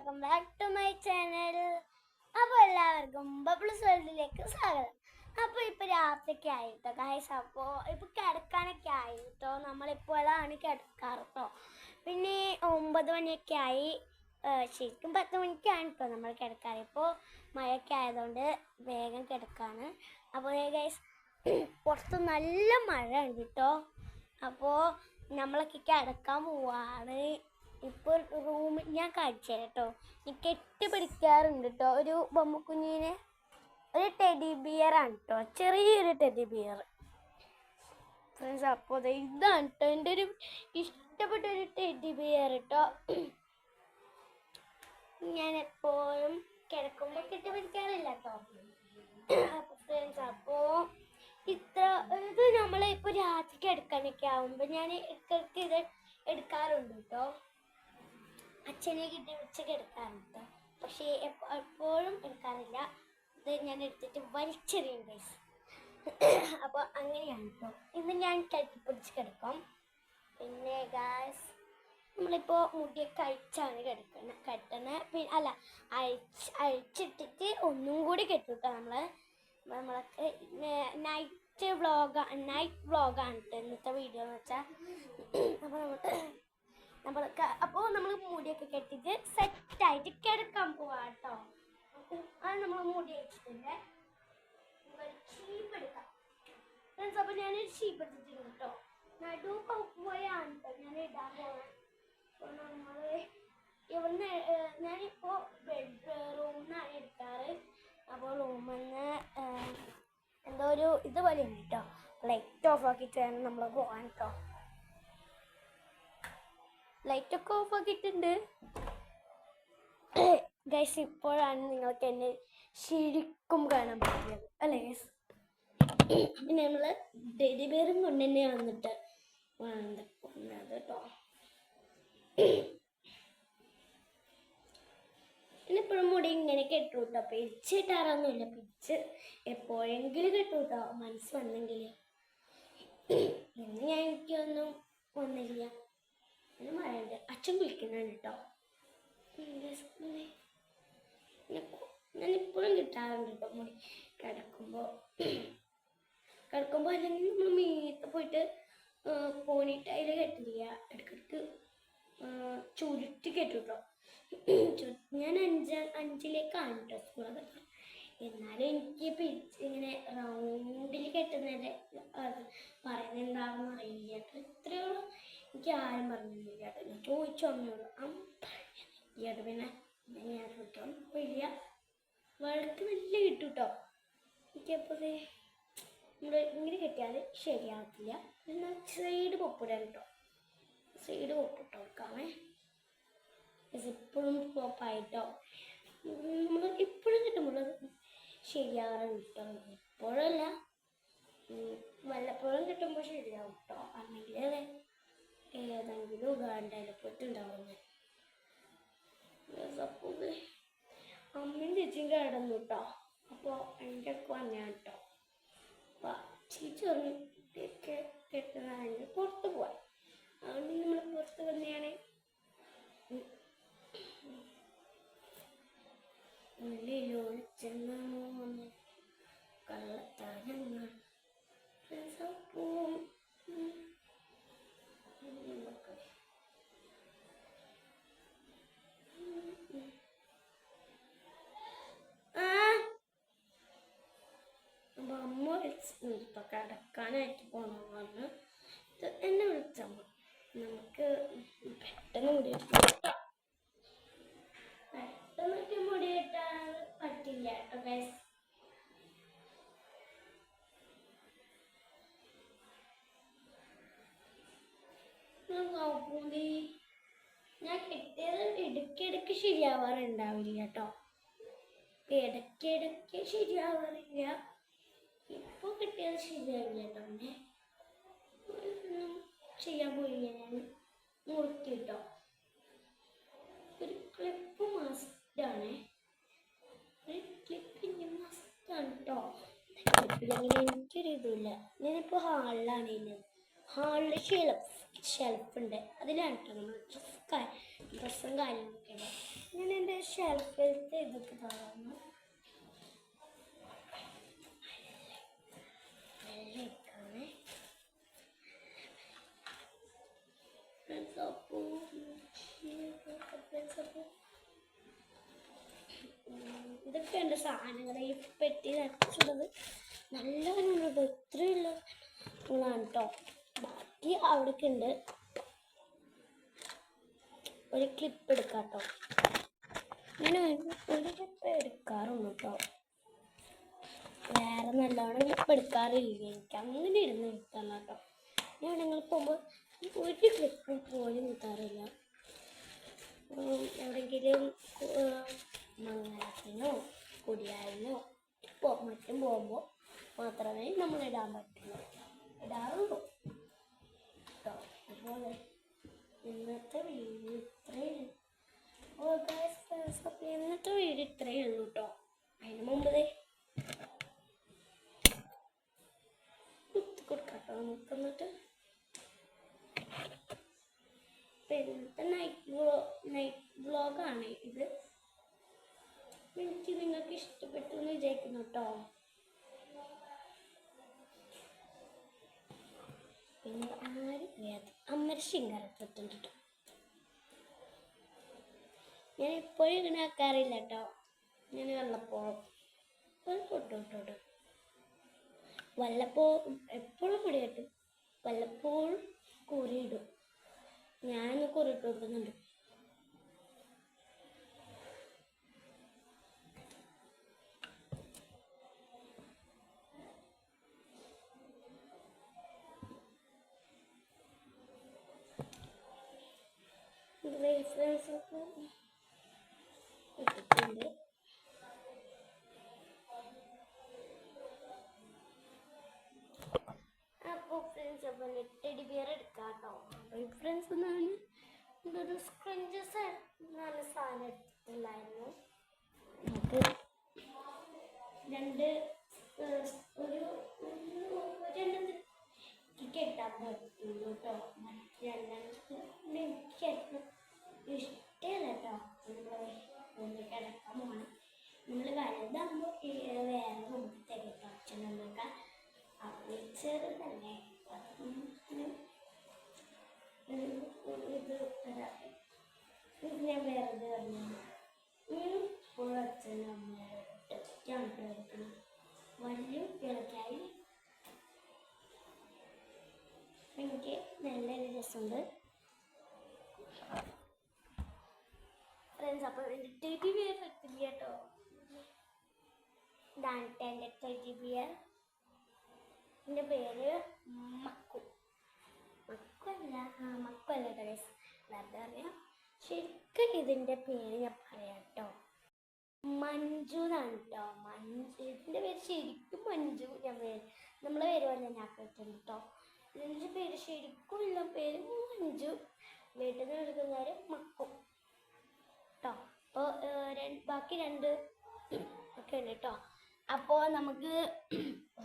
Welcome back to my channel അപ്പോൾ എല്ലാവർക്കും bubbles വേൾഡിലേക്ക് സ്വാഗതം. അപ്പോൾ ഇപ്പൊ രാത്രിയൊക്കെ ആയിട്ടോ? ഗൈസ് അപ്പോൾ ഇപ്പൊ കിടക്കാനൊക്കെ ആയിട്ടോ? നമ്മളിപ്പോഴാണ് കിടക്കാറ് കേട്ടോ പിന്നെ ഒമ്പത് മണിയൊക്കെ ആയി. ശരിക്കും പത്ത് മണിക്കാണ് കേട്ടോ നമ്മൾ കിടക്കാറ്. ഇപ്പോൾ മഴയൊക്കെ ആയതുകൊണ്ട് വേഗം കിടക്കാണ്. അപ്പോൾ ഗൈസ് പുറത്ത് നല്ല മഴ ഉണ്ട് കേട്ടോ അപ്പോൾ നമ്മളൊക്കെ കിടക്കാൻ പോവാണ്. ഇപ്പോൾ റൂമിൽ ഞാൻ കാണിച്ചു കേട്ടോ ഞാൻ കെട്ടി പിടിക്കാറുണ്ട് കേട്ടോ ഒരു ബൊമ്മക്കുഞ്ഞിനെ ഒരു ടെഡി ബിയർ ആണ് കേട്ടോ ചെറിയൊരു ടെഡി ബിയർ ഫ്രണ്ട്സ് അപ്പോൾ ഇതാണ് കേട്ടോ എന്റെ ഒരു ഇഷ്ടപ്പെട്ട ഒരു ടെഡി ബിയർ കേട്ടോ ഞാൻ എപ്പോഴും കിടക്കുമ്പോൾ കെട്ടി പിടിക്കാറില്ല കേട്ടോ അപ്പോൾ ഫ്രണ്ട്സ് അപ്പോൾ ഇത്ര ഇത് നമ്മൾ ഇപ്പോൾ രാത്രിക്ക് എടുക്കാനൊക്കെ ആവുമ്പോൾ ഞാൻ ഇടയ്ക്കിടയ്ക്ക് ഇത് എടുക്കാറുണ്ട് കേട്ടോ അച്ഛനെ കിട്ടി ഉച്ചയ്ക്ക് എടുക്കാറുണ്ട് പക്ഷേ എപ്പ- എപ്പോഴും എടുക്കാറില്ല. ഇത് ഞാൻ എടുത്തിട്ട് വലിച്ചെറിയും ഗൈസ് അപ്പോൾ അങ്ങനെയാണ് കേട്ടോ ഇന്ന് ഞാൻ പിടിച്ച് കിടക്കും. പിന്നെ ഗാസ് നമ്മളിപ്പോൾ മുടിയൊക്കെ അഴിച്ചാണ് കിടക്കുന്നത് കെട്ടണത് പിന്നെ അല്ല അഴിച്ച് അഴിച്ചിട്ടിട്ട് ഒന്നും കൂടി കെട്ടും കേട്ടോ നമ്മൾ നമ്മളൊക്കെ നൈറ്റ് വ്ളോഗാണ് നൈറ്റ് വ്ളോഗാണ് ഇന്നത്തെ വീഡിയോ എന്ന് വെച്ചാൽ അപ്പോൾ നമ്മൾ നമ്മൾ അപ്പോൾ നമ്മൾ മുടിയൊക്കെ കെട്ടിട്ട് സെറ്റായിട്ട് കിടക്കാൻ പോവാ കേട്ടോ അത് നമ്മൾ മുടി വെച്ചിട്ടുണ്ട്. ഷീപ്പ് എടുക്കാം. അപ്പോൾ ഷീപ്പ് എടുത്തിട്ടുണ്ട് കേട്ടോ നടു പോയാണ് ഞാൻ ഇടാൻ പോവാൻ അപ്പോൾ നമ്മൾ ഇവിടുന്ന് ഞാനിപ്പോ ബെഡ് റൂമിന്നാണ് എടുക്കാറ്. അപ്പോൾ റൂമിന്ന് എന്തോ ഒരു ഇതുപോലെ ഉണ്ട് കേട്ടോ ലൈറ്റ് ഓഫ് ആക്കിയിട്ട് വേണം നമ്മൾ പോകാൻ കേട്ടോ ലൈറ്റ് ഒക്കെ ഓഫ് ആക്കിയിട്ടുണ്ട് ഗൈസ് ഇപ്പോഴാണ് നിങ്ങൾക്ക് എന്നെ ശരിക്കും കാണാൻ പറ്റിയത്. അല്ലേ ഗൈസ് പിന്നെ നമ്മൾ പേരും കൊണ്ട് തന്നെ വന്നിട്ട് കേട്ടോ ഇപ്പോഴും മുടി ഇങ്ങനെ കെട്ടു കേട്ടോ പിരിച്ച് കിട്ടാറൊന്നുമില്ല പിരിച്ച് എപ്പോഴെങ്കിലും കെട്ടു കേട്ടോ മനസ്സ് വന്നെങ്കിൽ ഇന്ന് ഞാൻ എനിക്കൊന്നും വന്നില്ല. ഇന്ന് മഴയുണ്ട്. അച്ഛൻ വിളിക്കുന്നുണ്ട് കേട്ടോ. ഞാൻ ഇപ്പോഴും കിട്ടാറുണ്ട് കേട്ടോ. മുടി കിടക്കുമ്പോ. കിടക്കുമ്പോൾ അല്ലെങ്കിൽ നമ്മൾ മീത്ത് പോയിട്ട് പോണിട്ടയിൽ കെട്ടില്ല. ഇടയ്ക്കിടയ്ക്ക് ചുരുട്ടി കെട്ടും കേട്ടോ. ചു- ഞാൻ അഞ്ച അഞ്ചിലേക്കാണ് കേട്ടോ സ്കൂളൊക്കെ എന്നാലും എനിക്ക് പിടിച്ച് ഇങ്ങനെ റൗണ്ടിൽ ആരും പറഞ്ഞില്ല കേട്ടോ. ഞാൻ ചോദിച്ചു അമ്മയോട് അമ്മ ഇയാട്ട് പിന്നെ ഞാൻ ചോദിക്കാൻ വലിയ വഴക്ക് നല്ല കിട്ടും കേട്ടോ എനിക്കപ്പോൾ നമ്മൾ ഇങ്ങനെ കിട്ടിയാൽ ശരിയാവത്തില്ല. എന്നാൽ സൈഡ് പൊപ്പിടാൻ കേട്ടോ. സൈഡ് പൊപ്പിട്ട് കൊടുക്കാമേ. ഇപ്പോഴും പോപ്പായിട്ടോ. നമ്മൾ ഇപ്പോഴും കിട്ടുമ്പോൾ അത് കിട്ടും. ഇപ്പോഴല്ല വല്ലപ്പോഴും കിട്ടുമ്പോൾ ശരിയാവും കേട്ടോ. അല്ലെങ്കിൽ ഏതെങ്കിലും ഉഗാണ്ടയിൽ പോയിട്ടുണ്ടാവുന്നത് സപ്പോസ് അമ്മയും ചേച്ചിയും കിടന്നു കേട്ടോ അപ്പോൾ എന്റെ ഒക്കെ വന്നാ കേട്ടോ അപ്പോൾ ചേച്ചി പറഞ്ഞു കെട്ടുന്നതാണെങ്കിൽ പുറത്ത് പോവാൻ അതുകൊണ്ട് നമ്മൾ പുറത്ത് വന്നെയാണ്. ഉള്ളിലോ മൂന്ന് കിടക്കാനായിട്ട് പോകണം പറഞ്ഞു. എന്നെ വിളിച്ചമ്മ നമുക്ക് പെട്ടെന്ന് മുടി. പെട്ടെന്നൊക്കെ മുടി പറ്റില്ല കേട്ടോ ഗൈസ് ഞാൻ കിട്ടിയത് ഇടയ്ക്കിടയ്ക്ക് ശരിയാവാറുണ്ടാവില്ല കേട്ടോ. ഇടയ്ക്കിടയ്ക്ക് ശരിയാവാറില്ല. ഇപ്പൊ കിട്ടിയത് ശരിയാവില്ല കേട്ടോ പിന്നെ. ഒന്നും ചെയ്യാൻ പോയില്ല ഞാൻ. മുറുക്കി കേട്ടോ ഒരു ക്ലിപ്പ് മസ്റ്റാണ് ഒരു ക്ലിപ്പിന്റെ മസ്റ്റാണ് കേട്ടോ ക്ലിപ്പിലെങ്കിൽ എനിക്കൊരു ഇതില്ല ഞാനിപ്പോൾ ഹാളിലാണ് ഇല്ലത് ഹാളിൽ ഷെൽഫ് ഷെൽഫ് ഉണ്ട്. അതിലാണ് ഡ്രസ്സും കാര്യങ്ങളൊക്കെ ഞാൻ എന്റെ ഷെൽഫിലത്തെ ഇതൊക്കെ തുറന്നു സാധനങ്ങൾ ഈ പെട്ടി നിറച്ചുള്ളത്. നല്ലവണ്ണുള്ളത് ഇത്രയുള്ള കേട്ടോ ബാക്കി അവിടേക്ക് ഉണ്ട് ഒരു ക്ലിപ്പ് എടുക്കാട്ടോ കേട്ടോ ഞാൻ ഒരു ക്ലിപ്പ് എടുക്കാറുള്ളൂ കേട്ടോ വേറെ നല്ലോണം ക്ലിപ്പ് എടുക്കാറില്ല. എനിക്ക് അങ്ങനെ ഇരുന്ന് എടുക്കണം കേട്ടോ ഞാൻ നിങ്ങൾ പോകുമ്പോൾ ഒരു ക്ലിപ്പ് പോലും കിട്ടാറില്ല എവിടെയെങ്കിലും മംഗലത്തിനോ കുടിയാലിനോ മറ്റും പോകുമ്പോൾ മാത്രമേ നമ്മൾ ഇടാൻ പറ്റുള്ളൂ. ഇടാറുള്ളൂ. കേട്ടോ അതുപോലെ ഇന്നത്തെ വീഡിയോ ഇത്രയും ഇന്നത്തെ വീഡിയോ ഇത്രയേ ഉള്ളൂ കേട്ടോ അതിന് മുമ്പ് ദേ കുത്തി കൊടുക്കാം കേട്ടോ നമുക്ക് എന്നിട്ട് ഇന്നത്തെ നൈറ്റ് വ്ലോ നൈറ്റ് ബ്ലോഗാണ് ഇത്. എനിക്ക് നിങ്ങൾക്ക് ഇഷ്ടപ്പെട്ടു എന്ന് വിചാരിക്കുന്നു കേട്ടോ പിന്നെ ആരും അറിയാത്ത അമ്മര ശിങ്കാരത്തിട്ടുണ്ട് കേട്ടോ ഞാൻ ഇപ്പോഴും ഇങ്ങനെ ആക്കാറില്ല കേട്ടോ ഞാൻ വെള്ളപ്പോഴും ഒരു പൊട്ടു ഇട്ടോട്ട് വല്ലപ്പോ എപ്പോഴും പൊടി കെട്ടും. വല്ലപ്പോഴും കുറിയിടും ഞാനൊന്ന് കുറിയിട്ട് കൊടുക്കുന്നുണ്ട്. റെഫറൻസ് ഒക്കെ ഇട്ടിട്ടുണ്ട് അപ്പോൾ ഫ്രണ്ട്സ് അപ്പോൾ ടെഡി ബിയർ എടുക്കാം കേട്ടോ അപ്പോൾ ഫ്രണ്ട്സ് എന്നാണ് ഇതൊരു സ്ക്രഞ്ചസ് നല്ല സാധനം എടുത്തിട്ടുണ്ടായിരുന്നു നമുക്ക് രണ്ട് ഒരു രണ്ടെണ്ണം കെട്ടാൻ പറ്റുള്ളൂ കേട്ടോ എനിക്കായിരുന്നു ഇഷ്ടമല്ല കേട്ടോ നമ്മൾ കിടക്കാൻ പോകണം നമ്മൾ വലുതാകുമ്പോൾ വേറെ നമുക്ക് അച്ഛൻ അച്ഛനമ്മക്ക അപ്പോൾ ചെറുതല്ലേ. ഇത് തരാം. ഞാൻ വേറെ പറഞ്ഞു അച്ഛനമ്മയോട്ട് എടുക്കണം. വലിയ കുട്ടികൾക്കായി എനിക്ക് നല്ലൊരു രസമുണ്ട്. ഫ്രണ്ട്സ് അപ്പോൾ എന്റെ ടെഡി ബിയർ എത്തില്ല കേട്ടോ ഇതാണ് എന്റെ ടെഡി ബിയർ എന്റെ പേര് മക്കു. മക്കല്ല ആ മക്കല്ല ഗണേശ് വെറുതെ അറിയാം ശരിക്കും ഇതിന്റെ പേര് ഞാൻ പറയാം കേട്ടോ മഞ്ജു എന്നാണ് കേട്ടോ മഞ്ജു ഇതിന്റെ പേര് ശരിക്കും മഞ്ജു. ഞാൻ പേര് നമ്മളെ പേര് പോലെ ഞാൻ ആക്കിയിട്ടുണ്ട് കേട്ടോ ഇതിന്റെ പേര് ശരിക്കും ഉള്ള പേര് മഞ്ജു. വീട്ടിൽ നിന്ന് എടുക്കുന്നവർ മക്കു. അപ്പോൾ ബാക്കി രണ്ട് ഒക്കെ ഉണ്ട് കേട്ടോ അപ്പോൾ നമുക്ക്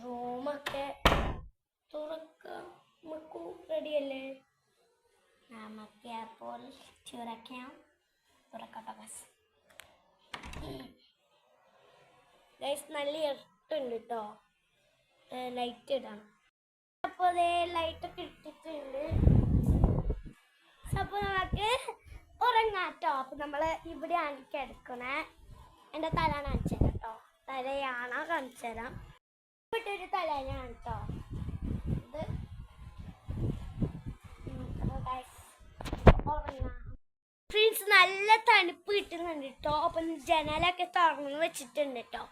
റൂമൊക്കെ തുറക്കാം. മക്കു റെഡിയല്ലേ നമുക്ക് അപ്പോൾ തുറക്കാം തുറക്കട്ടോ ബസ് ഗൈസ് നല്ല ഇരട്ടുണ്ട് കേട്ടോ ലൈറ്റ് ഇടണം അപ്പോൾ അതേ ലൈറ്റൊക്കെ ഇട്ടിട്ടുണ്ട്. അപ്പോൾ നമുക്ക് ഉറങ്ങാം അപ്പൊ നമ്മൾ ഇവിടെയാണ് കിടക്കണേ. എന്റെ തല കാണിച്ചു തരാം കേട്ടോ തലയാണോ കാണിച്ചുതരാം ഇവിടെ ഒരു തലയാണ് കേട്ടോ ഇത് ഫ്രണ്ട്സ് നല്ല തണുപ്പ് കിട്ടുന്നുണ്ട് കേട്ടോ അപ്പം ജനലൊക്കെ തുറന്ന് വെച്ചിട്ടുണ്ട് കേട്ടോ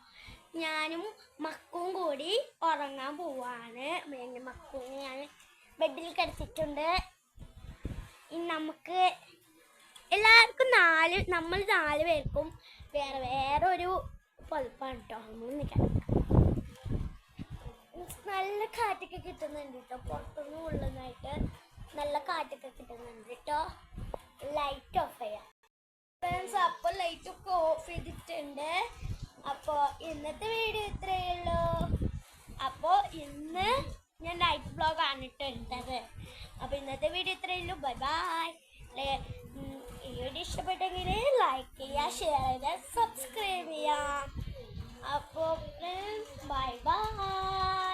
ഞാനും മക്കും കൂടി ഉറങ്ങാൻ പോവാണ്. എന്റെ മക്കുവിനെ ഞാൻ ബെഡിൽ കിടത്തിട്ടുണ്ട് ഇനി നമുക്ക് എല്ലാവർക്കും നാല് നമ്മൾ നാല് പേർക്കും വേറെ വേറെ ഒരു പൊതുപ്പാണ് കേട്ടോ നമ്മൾ നിൽക്കാൻ നല്ല കാറ്റൊക്കെ കിട്ടുന്നുണ്ട് കേട്ടോ പുറത്തുനിന്ന് ഉള്ളുന്നായിട്ട് നല്ല കാറ്റൊക്കെ കിട്ടുന്നുണ്ട് കേട്ടോ ലൈറ്റ് ഓഫ് ചെയ്യാം. ഫ്രണ്ട്സ് അപ്പോൾ ലൈറ്റ് ഒക്കെ ഓഫ് ചെയ്തിട്ടുണ്ട്. അപ്പോൾ ഇന്നത്തെ വീഡിയോ ഇത്രയേ ഉള്ളൂ. അപ്പോൾ ഇന്ന് ഞാൻ നൈറ്റ് ബ്ലോഗ് ആണ് ഇട്ടിട്ടത് അപ്പോൾ ഇന്നത്തെ വീഡിയോ ഇത്രയേ ഉള്ളൂ. ബൈ ബൈ വീഡിയോ ഇഷ്ടപ്പെട്ടെങ്കിൽ ലൈക്ക് ചെയ്യുക ഷെയർ ചെയ്യുക സബ്സ്ക്രൈബ് ചെയ്യുക. അപ്പോൾ ബൈ ബൈ